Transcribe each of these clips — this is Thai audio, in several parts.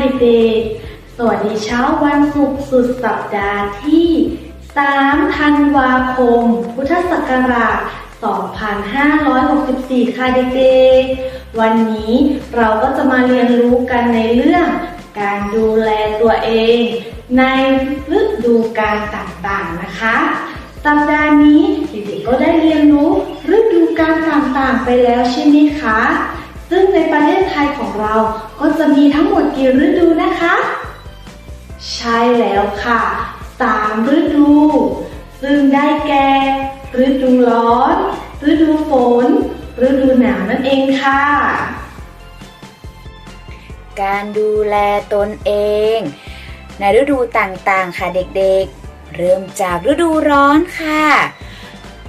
เด็กๆ สวัสดีเช้าวันศุกร์สุดสัปดาห์ที่ 3 ธันวาคม พุทธศักราช 2564 ค่ะเด็กๆ วันนี้เราก็จะมาเรียนรู้กันในเรื่อง การดูแลตัวเอง ในฤดูกาลต่างๆ นะคะ สัปดาห์นี้เด็กๆ ก็ได้เรียนรู้ฤดูกาลต่างๆ ไปแล้วใช่ไหมคะ ซึ่งในประเทศไทยของเราก็จะมีทั้งหมดกี่ฤดูนะคะ ใช่แล้วค่ะสามฤดู ซึ่งได้แก่ ฤดูร้อน ฤดูฝน ฤดูหนาวนั่นเองค่ะ การดูแลตนเอง ในฤดูต่างๆค่ะเด็กๆ เริ่มจากฤดูร้อนค่ะ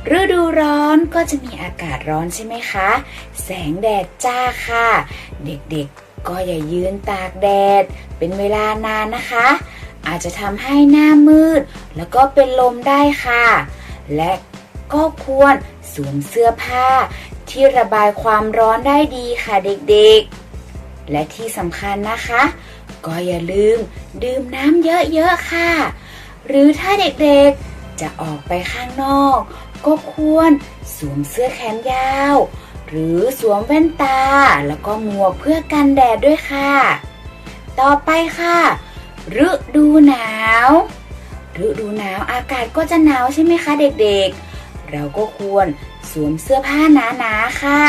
ฤดูร้อนก็จะมีอากาศร้อนใช่ไหมคะ แสงแดดจ้าค่ะ เด็กๆก็อย่ายืนตากแดด เป็นเวลานานนะคะ อาจจะทำให้หน้ามืด แล้วก็เป็นลมได้ค่ะ และก็ควรสวมเสื้อผ้า ที่ระบายความร้อนได้ดีค่ะเด็กๆ และที่สำคัญนะคะ ก็อย่าลืมดื่มน้ำเยอะๆค่ะ หรือถ้าเด็กๆ จะออกไปข้างนอก ก็ควรสวมเสื้อแขนยาว หรือสวมแว่นตา แล้วก็หมวกเพื่อกันแดดด้วยค่ะ ต่อไปค่ะ ฤดูหนาว ฤดูหนาวอากาศก็จะหนาวใช่ไหมคะเด็กๆ เราก็ควรสวมเสื้อผ้าหนาๆค่ะ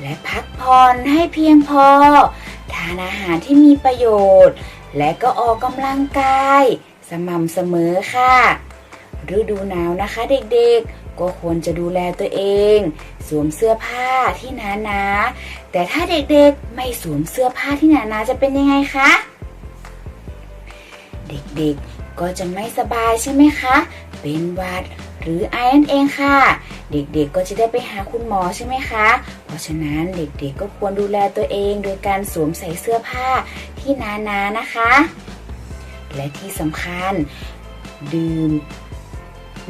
และพักผ่อนให้เพียงพอ ทานอาหารที่มีประโยชน์ และก็ออกกำลังกาย สม่ำเสมอค่ะ ฤดูหนาวนะคะเด็กๆ ก็ควรจะดูแลตัวเอง สวมเสื้อผ้าที่หนาๆแต่ถ้าเด็กๆไม่สวมเสื้อผ้าที่หนาๆจะเป็นยังไงคะ เด็กๆก็จะไม่สบายใช่ไหมคะ เป็นหวัดหรือไอนั่นเองค่ะ เด็กๆก็จะได้ไปหาคุณหมอใช่ไหมคะ เพราะฉะนั้นเด็กๆก็ควรดูแลตัวเองโดยการสวมใส่เสื้อผ้าที่หนาๆนนะคะ และที่สำคัญดื่ม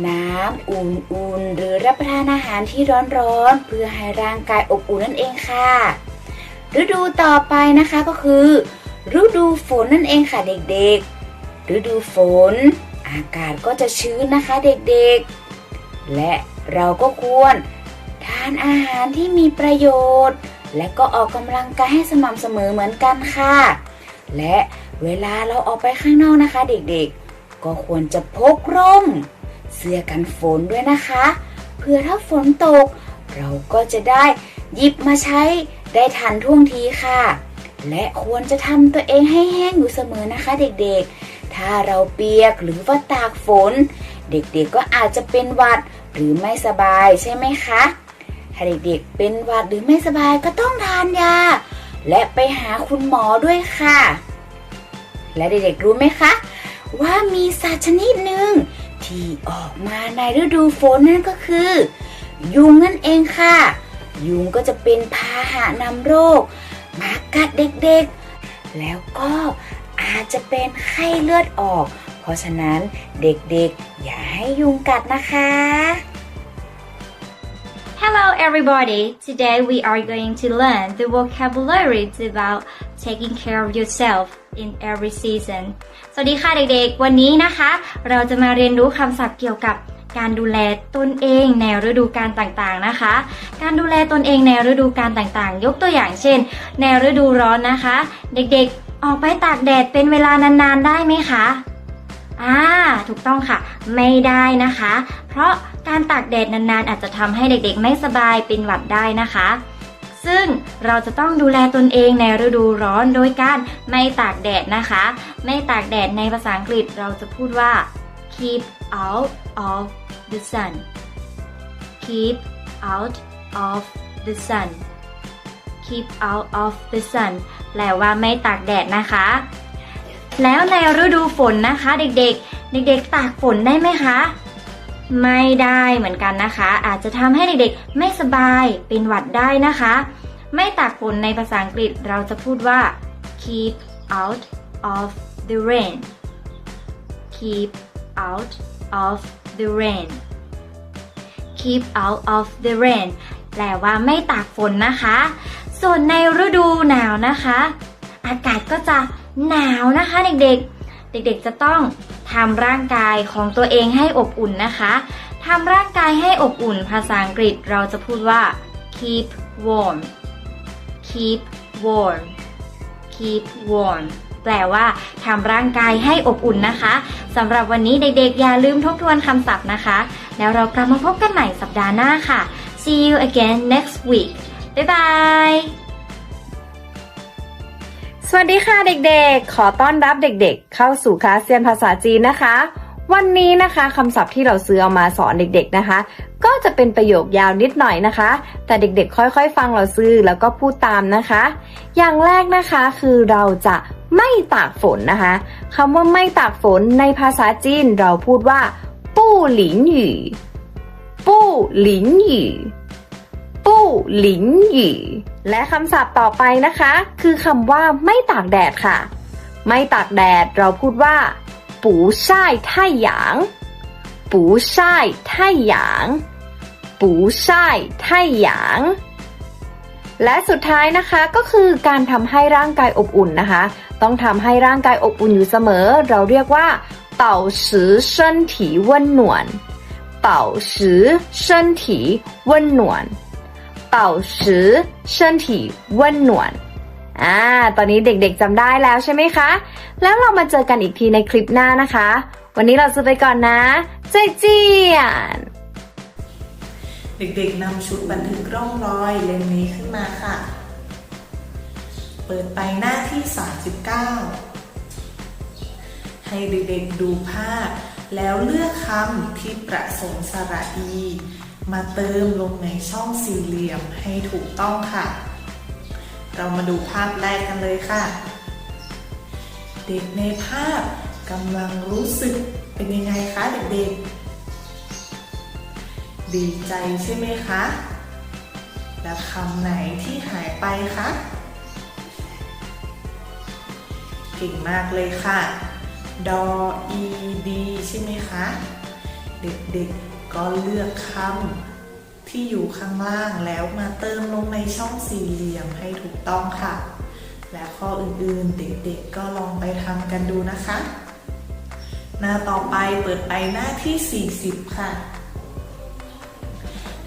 น้ำอุ่นๆ หรือรับประทานอาหารที่ร้อนๆ เพื่อให้ร่างกายอบอุ่นนั่นเองค่ะ ฤดูต่อไปนะคะก็คือ ฤดูฝนนั่นเองค่ะเด็กๆ ฤดูฝน อากาศก็จะชื้นนะคะเด็กๆ และเราก็ควรทานอาหารที่มีประโยชน์ และก็ออกกำลังกายให้สม่ำเสมอเหมือนกันค่ะ และเวลาเราออกไปข้างนอกนะคะเด็กๆ ก็ควรจะพกร่ม เสื้อกันฝนด้วยนะคะ เพื่อถ้าฝนตก เราก็จะได้หยิบมาใช้ได้ทันท่วงทีค่ะ และควรจะทำตัวเองให้แห้งอยู่เสมอนะคะ เด็กๆ ถ้าเราเปียกหรือว่าตากฝน เด็กๆก็อาจจะเป็นหวัดหรือไม่สบายใช่ไหมคะ ถ้าเด็กๆเป็นหวัดหรือไม่สบายก็ต้องทานยา และไปหาคุณหมอด้วยค่ะ และเด็กๆรู้ไหมคะ ว่ามีสัตว์ชนิดหนึ่ง ที่ออกมาในฤดูฝนนั่นก็คือ ยุงนั่นเองค่ะ ยุงก็จะเป็นพาหะนำโรค มากัดเด็กๆ แล้วก็อาจจะเป็นไข้เลือดออก เพราะฉะนั้นเด็กๆ อย่าให้ยุงกัดนะคะ Hello everybody! Today we are going to learn the vocabulary about taking care of yourself in every season สวัสดีค่ะเด็กๆ วันนี้นะคะ เราจะมาเรียนรู้คำศัพท์เกี่ยวกับการดูแลตนเองในฤดูกาลต่างๆนะคะ การดูแลตนเองในฤดูกาลต่างๆ ยกตัวอย่างเช่น ในฤดูร้อนนะคะ เด็กๆ ออกไปตากแดดเป็นเวลานานๆ ได้ไหมคะอ่าถูกต้องค่ะ ไม่ได้นะคะ เพราะการตากแดดนานๆ อาจจะทำให้เด็กๆ ไม่สบายเป็นหวัดได้นะคะ ซึ่งเราจะต้องดูแลตนเองในฤดูร้อนโดยการไม่ตากแดดนะคะ ไม่ตากแดดในภาษาอังกฤษเราจะพูดว่า keep out of the sun keep out of the sun keep out of the sun แปลว่าไม่ตากแดดนะคะ แล้วในฤดูฝนนะคะ เด็กๆ เด็กๆ ตากฝนได้ไหมคะ ไม่ได้เหมือนกันนะคะ อาจจะทำให้เด็กๆ ไม่สบายเป็นหวัดได้นะคะ ไม่ตากฝนในภาษาอังกฤษเราจะพูดว่า keep out of the rain keep out of the rain keep out of the rain แปลว่าไม่ตากฝนนะคะ ส่วนในฤดูหนาวนะคะ อากาศก็จะหนาวนะคะเด็กๆ เด็กๆจะต้อง ทำร่างกายของตัวเองให้อบอุ่นนะคะทำร่างกายให้อบอุ่น ภาษาอังกฤษเราจะพูดว่า keep warm keep warm keep warm แปลว่าทำร่างกายให้อบอุ่นนะคะสำหรับวันนี้เด็กๆ อย่าลืมทบทวนคำศัพท์นะคะ แล้วเรากลับมาพบกันใหม่สัปดาห์หน้าค่ะ see you again next week บ๊ายบาย สวัสดีค่ะเด็กๆ ขอต้อนรับเด็กๆ เข้าสู่คลาสเรียนภาษาจีนนะคะ วันนี้นะคะคำศัพท์ที่เราซื้อเอามาสอนเด็กๆนะคะ ก็จะเป็นประโยคยาวนิดหน่อยนะคะ แต่เด็กๆ ค่อยๆ ฟังเราซื้อแล้วก็พูดตามนะคะ อย่างแรกนะคะคือเราจะไม่ตากฝนนะคะคำว่าไม่ตากฝนในภาษาจีนเราพูดว่า ปู้หลินหยู่ปู้หลินหยู่ ปู้หลิงหยี่และคำศัพท์ต่อไปนะคะ คือคำว่าไม่ตากแดดค่ะ ไม่ตากแดดเราพูดว่าปูช่ยไท่หยางปูช่ยไท่หยางปูช่ยไท่หยางและสุดท้ายนะคะก็คือการทำให้ร่างกายอบอุ่นนะคะ ต้องทำให้ร่างกายอบอุ่นอยู่เสมอ เราเรียกว่า เป่าสือเส้นถีว่นหนวน เป่าสื่นหนวน เป่า ตอนนี้เด็กๆจำได้แล้วใช่ไหมคะ แล้วเรามาเจอกันอีกทีในคลิปหน้านะคะ วันนี้เราจะไปก่อนนะ เจเจียน เด็กๆนำชุดบันทึกร่องรอยเล่มนี้ขึ้นมาค่ะ เปิดไปหน้าที่ 39 ให้เด็กๆดูภาพ แล้วเลือกคำที่ประสงค์สระอี มาเติมลงในช่องสี่เหลี่ยมให้ถูกต้องค่ะ เรามาดูภาพแรกกันเลยค่ะ เด็กในภาพกำลังรู้สึกเป็นยังไงคะเด็กๆ ดีใจใช่ไหมคะ แล้วคำไหนที่หายไปคะเก่งมากเลยค่ะ ดอ อี ดี ใช่ไหมคะ เด็กๆ ก็เลือกคำที่อยู่ข้างล่างแล้วมาเติมลงในช่องสี่เหลี่ยมให้ถูกต้องค่ะ และข้ออื่นๆ เด็กๆก็ลองไปทำกันดูนะคะ หน้าต่อไปเปิดไปหน้าที่ 40 ค่ะ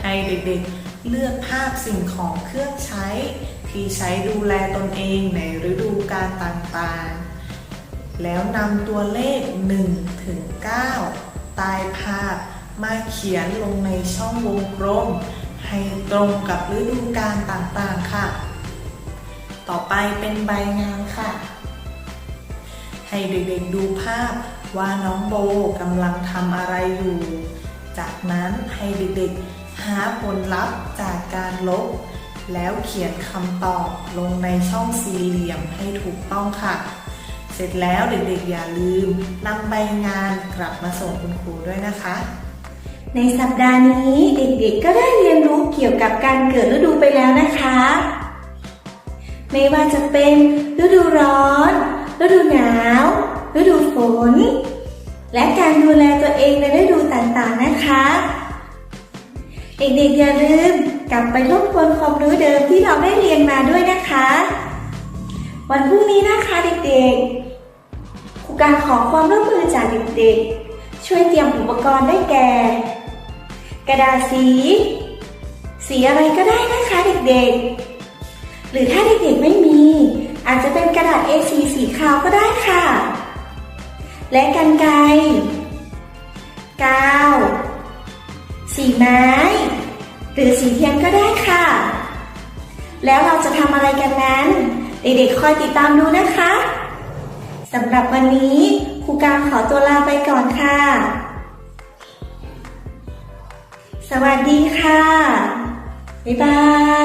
ให้เด็กๆเลือกภาพสิ่งของเครื่องใช้ ที่ใช้ดูแลตนเองในฤดูกาลต่างๆแล้วนำตัวเลข 1 ถึง 9 ใต้ภาพ มาเขียนลงในช่องวงกลมให้ตรงกับฤดูกาลต่างๆค่ะ ต่อไปเป็นใบงานค่ะ ให้เด็กๆดูภาพว่าน้องโบกำลังทำอะไรอยู่ จากนั้นให้เด็กๆหาผลลัพธ์จากการลบ แล้วเขียนคำตอบลงในช่องสี่เหลี่ยมให้ถูกต้องค่ะ เสร็จแล้วเด็กๆอย่าลืมนำใบงานกลับมาส่งคุณครูด้วยนะคะ ในสัปดาห์นี้เด็กๆ ก็ได้เรียนรู้เกี่ยวกับการเกิดฤดูไปแล้วนะคะ ไม่ว่าจะเป็นฤดูร้อน ฤดูหนาว ฤดูฝน และการดูแลตัวเองในฤดูต่างๆนะคะ เด็กๆอย่าลืมกลับไปทบทวนความรู้เดิมที่เราได้เรียนมาด้วยนะคะ วันพรุ่งนี้นะคะเด็กๆครูการขอความร่วมมือจากเด็กๆช่วยเตรียมอุปกรณ์ได้แก่ กระดาษสี สีอะไรก็ได้นะคะเด็กๆ หรือถ้าเด็กๆไม่มี อาจจะเป็นกระดาษ A4 สีขาวก็ได้ค่ะ และกันไกรกาวสีไม้ หรือสีเทียนก็ได้ค่ะ แล้วเราจะทำอะไรกันนั้น เด็กๆคอยติดตามดูนะคะสำหรับวันนี้ครูการขอตัวลาไปก่อนค่ะ สวัสดีค่ะ บ๊ายบาย